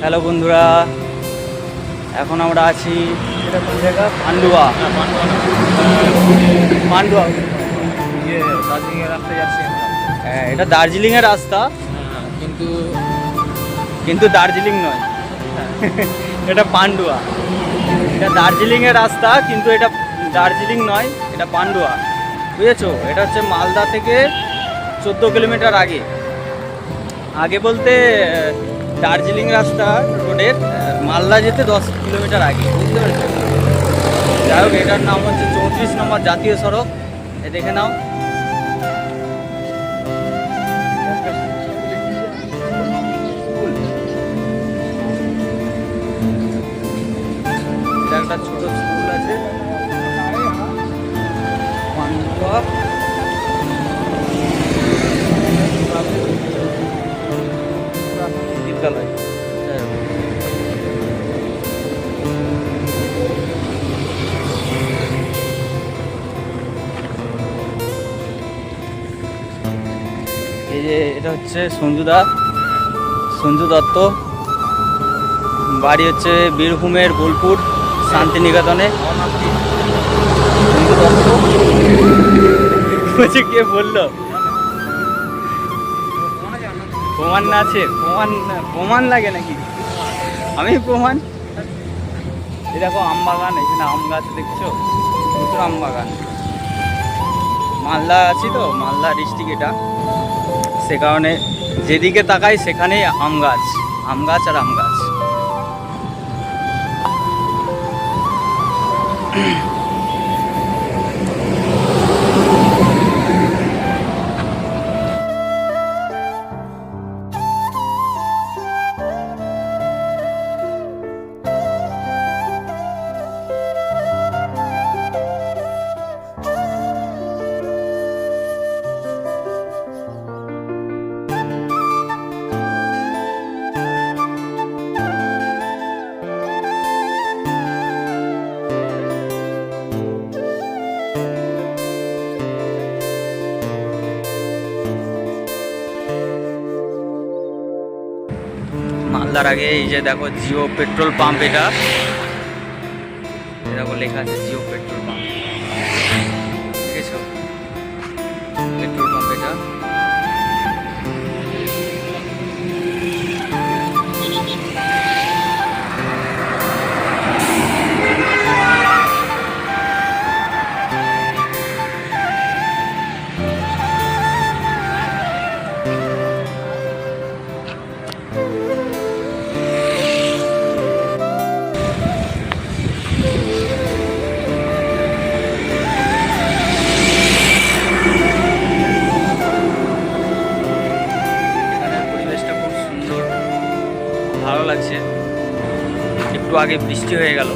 Hello বন্ধুরা এখন আমরা আছি জায়গা পান্ডুয়া। পান্ডুয়া। ইয়ে দার্জিলিং এর রাস্তায় যাচ্ছি হ্যাঁ এটা দার্জিলিংয়ের রাস্তা। হ্যাঁ, কিন্তু কিন্তু দার্জিলিং নয়। এটা পান্ডুয়া। এটা দার্জিলিংয়ের রাস্তা কিন্তু এটা দার্জিলিং নয় এটা পান্ডুয়া। বুঝেছ? এটা হচ্ছে মালদা থেকে চোদ্দ কিলোমিটার আগে। আগে বলতে দার্জিলিং রাস্তা রোডের মালদা যেতে দশ কিলোমিটার আগে, বুঝতে পেরেছ? যাই হোক, এটার নাম হচ্ছে চৌত্রিশ নম্বর জাতীয় সড়ক। এ দেখে নাও। একটা ছোট এই যে এটা হচ্ছে সঞ্জুদা সঞ্জু দত্ত। বাড়ি হচ্ছে বীরভূমের বোলপুর, শান্তিনিকেতনে। সঞ্জু দত্ত। কে বলল? প্রমাণ না আছে, প্রমাণ প্রমাণ লাগে নাকি? আমি প্রমাণ? এই দেখো আম বাগান এখানে আম গাছ দেখছ? প্রচুর আম বাগান। মালদা আছি তো, মালদা ডিস্ট্রিক্ট এটা। সে কারণে যেদিকে তাকাই সেখানেই আম গাছ আম গাছ আর আম গাছ। মালদার আগে, এই যে দেখো জিও পেট্রোল পাম্প এটা। দেখো লেখা আছে Jio petrol pump. Petrol pump এটা। এখানের একটু আগে বৃষ্টি হয়ে গেল।